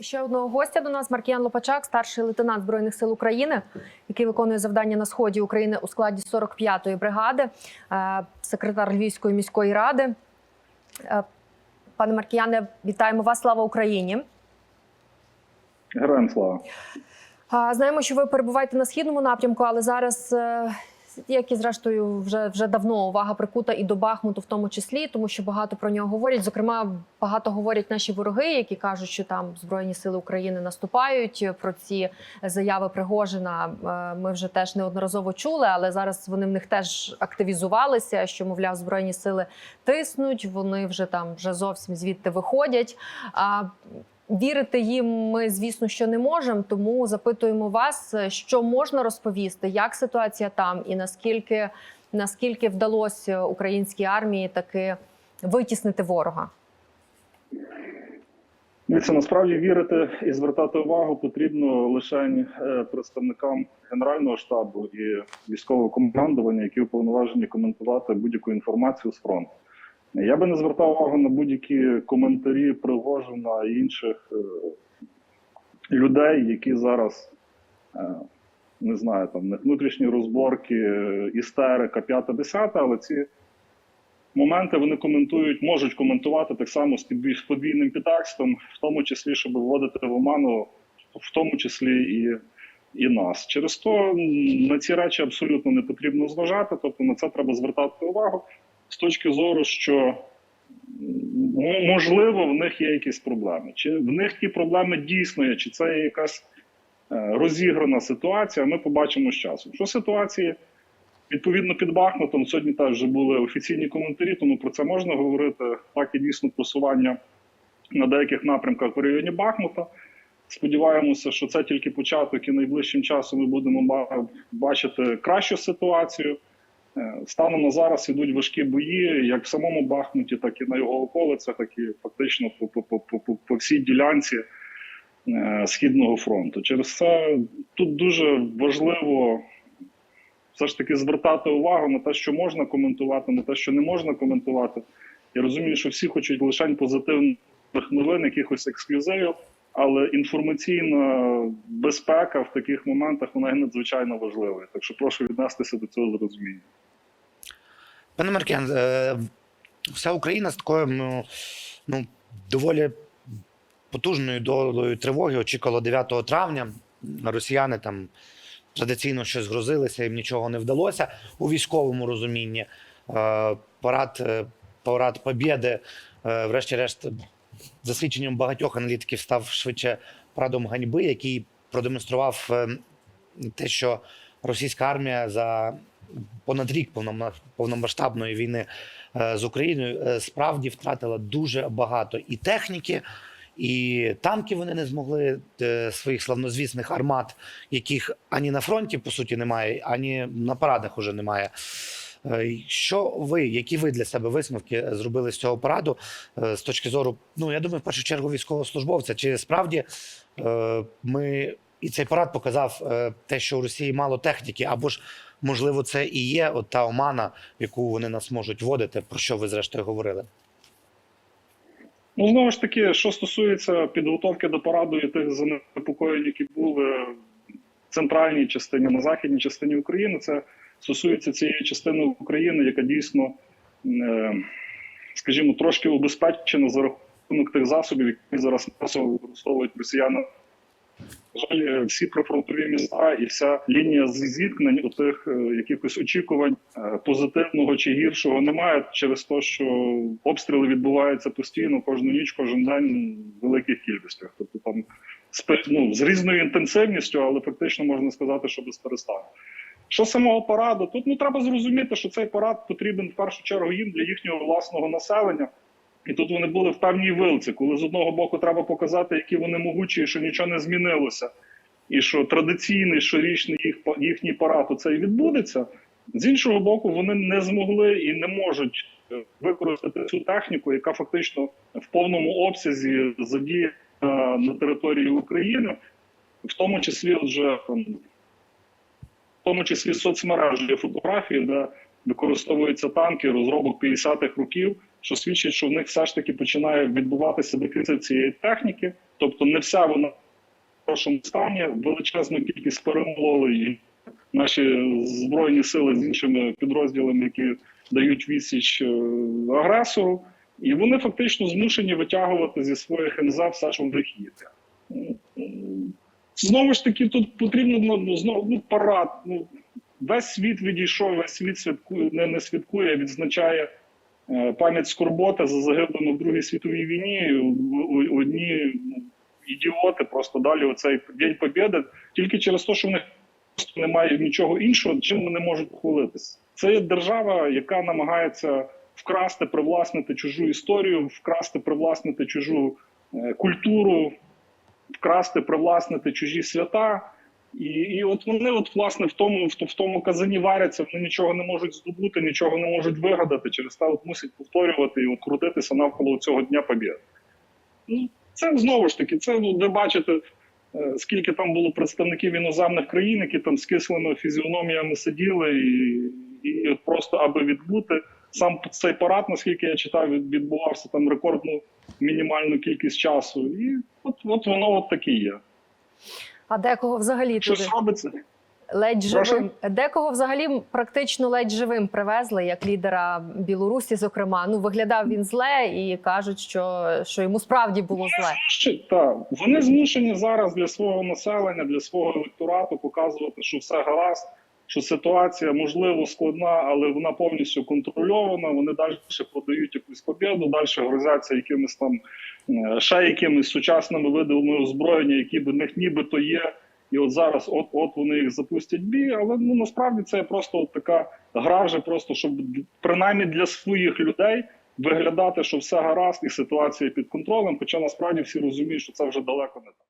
Ще одного гостя до нас Маркіян Лопачак, старший лейтенант збройних сил України, який виконує завдання на сході України у складі 45-ї бригади, е, секретар Львівської міської ради. Е, Пане Маркіяне, вітаємо вас! Слава Україні! Героям слава. Знаємо, що ви перебуваєте на східному напрямку, але зараз, е, як і зрештою, вже вже давно увага прикута і до Бахмуту, в тому числі, тому що багато про нього говорять. Зокрема, багато говорять наші вороги, які кажуть, що там збройні сили України наступають. Про ці заяви Пригожина е, ми вже теж неодноразово чули, але зараз вони в них теж активізувалися. Що мовляв, збройні сили тиснуть. Вони вже там вже зовсім звідти виходять. Вірити їм ми, звісно, що не можемо. Тому запитуємо вас, що можна розповісти, як ситуація там, і наскільки наскільки вдалося українській армії таки витіснити ворога. Дивіться, насправді вірити і звертати увагу потрібно лише е, представникам Генерального штабу і військового командування, які уповноважені коментувати будь-яку інформацію з фронту. Я би не звертав увагу на будь-які коментарі Пригожина і інших е, людей, які зараз е, не знаю, там них внутрішні розборки, е, істерика, п'ята, десята, але ці моменти вони коментують, можуть коментувати так само з подвійним підтекстом, в тому числі, щоб вводити в оману, в тому числі і, і нас. Через то на ці речі абсолютно не потрібно зважати, тобто на це треба звертати увагу з точки зору, що м, можливо в них є якісь проблеми. Чи в них ті проблеми дійсно є, чи це є якась е, розіграна ситуація, ми побачимо з часом. Що ситуації відповідно під Бахмутом сьогодні теж вже були офіційні коментарі, тому про це можна говорити. Так і дійсно просування на деяких напрямках в районі Бахмута. Сподіваємося, що це тільки початок, і найближчим часом ми будемо бачити кращу ситуацію. Е, Станом на зараз ідуть важкі бої, як в самому Бахмуті, так і на його околицях, так і фактично по, по, по, по, по всій ділянці е, Східного фронту. Через це тут дуже важливо все ж таки звертати увагу на те, що можна коментувати, на те, що не можна коментувати. Я розумію, що всі хочуть лише позитивних новин, якихось ексклюзивів, але інформаційна безпека в таких моментах вона є надзвичайно важливою. Так що прошу віднестися до цього з розумінням. Пане Маркен, е, вся Україна з такою ну, ну, доволі потужною долею тривоги очікувала 9 травня. Росіяни там традиційно щось грозилися, їм нічого не вдалося у військовому розумінні. Е, Парад, е, парад Побєди, врешті-решт, за свідченням багатьох аналітиків, став швидше парадом ганьби, який продемонстрував те, що російська армія за понад рік повномасштабної війни е, з Україною е, справді втратила дуже багато і техніки, і танки вони не змогли е, своїх славнозвісних армат, яких ані на фронті по суті немає, ані на парадах уже немає. Що ви, які ви для себе висновки зробили з цього параду з точки зору, ну я думаю, в першу чергу військовослужбовця? Чи справді ми і цей парад показав е, те, що у Росії мало техніки, або ж можливо це і є от та омана, в яку вони нас можуть вводити, про що ви зрештою говорили? Ну, знову ж таки, що стосується підготовки до параду і тих занепокоєнь, які були в центральній частині, на західній частині України, це стосується цієї частини України, яка дійсно, е, скажімо, трошки убезпечена за рахунок тих засобів, які зараз масово використовують росіяни. Жаль, всі прифронтові міста і вся лінія зіткнень у тих е, якихось очікувань е, позитивного чи гіршого немає через те, що обстріли відбуваються постійно кожну ніч, кожен день в великих кількостях. Тобто там ну, з різною інтенсивністю, але фактично можна сказати, що без перестану. Що самого параду? Тут ну треба зрозуміти, що цей парад потрібен в першу чергу їм для їхнього власного населення. І тут вони були в певній вилці, коли з одного боку треба показати, які вони могучі, і що нічого не змінилося, і що традиційний щорічний їх їхній парад оцей відбудеться. З іншого боку, вони не змогли і не можуть е, використати цю техніку, яка фактично в повному обсязі задіяна на території України, в тому числі вже в тому числі соцмережі фотографії, де використовуються танки розробок 50-х років, що свідчить, що в них все ж таки починає відбуватися дефіцит цієї техніки, тобто не вся вона в хорошому стані, величезну кількість перемололи і наші збройні сили з іншими підрозділами, які дають відсіч е, агресору, і вони фактично змушені витягувати зі своїх НЗ все, що в них є. Знову ж таки, тут потрібно ну, знову ну, парад. Ну, весь світ відійшов, весь світ святкує, не, не святкує, відзначає е, пам'ять скорботи за загиблими в Другій світовій війні. Одні ну, ідіоти просто далі оцей День Побєди тільки через те, що в них просто немає нічого іншого, чим вони можуть похвалитися. Це є держава, яка намагається вкрасти, привласнити чужу історію, вкрасти, привласнити чужу е, культуру, вкрасти, привласнити чужі свята. І, і от вони, от власне, в тому, в, в тому казані варяться, вони нічого не можуть здобути, нічого не можуть вигадати. Через те от мусять повторювати і от крутитися навколо цього Дня Побєди. Ну, це знову ж таки, це ну, ви бачите, е, скільки там було представників іноземних країн, які там з кислими фізіономіями сиділи, і, і от просто аби відбути. Сам цей парад, наскільки я читав, відбувався там рекордну мінімальну кількість часу. І от, от воно от таке є. А декого взагалі туди Щось робиться. ледь Прошу? живим. Декого взагалі практично ледь живим привезли, як лідера Білорусі, зокрема. Ну виглядав він зле і кажуть, що, що йому справді було зле. Ще- Так, вони змушені зараз для свого населення, для свого електорату показувати, що все гаразд, що ситуація можливо складна, але вона повністю контрольована. Вони далі подають якусь побіду, далі грозяться якимись там е, ще якимись сучасними видами озброєння, які в них нібито є. І от зараз, от от вони їх запустять бій, але ну насправді це просто от така гра, вже просто щоб принаймні для своїх людей виглядати, що все гаразд і ситуація під контролем. Хоча насправді всі розуміють, що це вже далеко не так.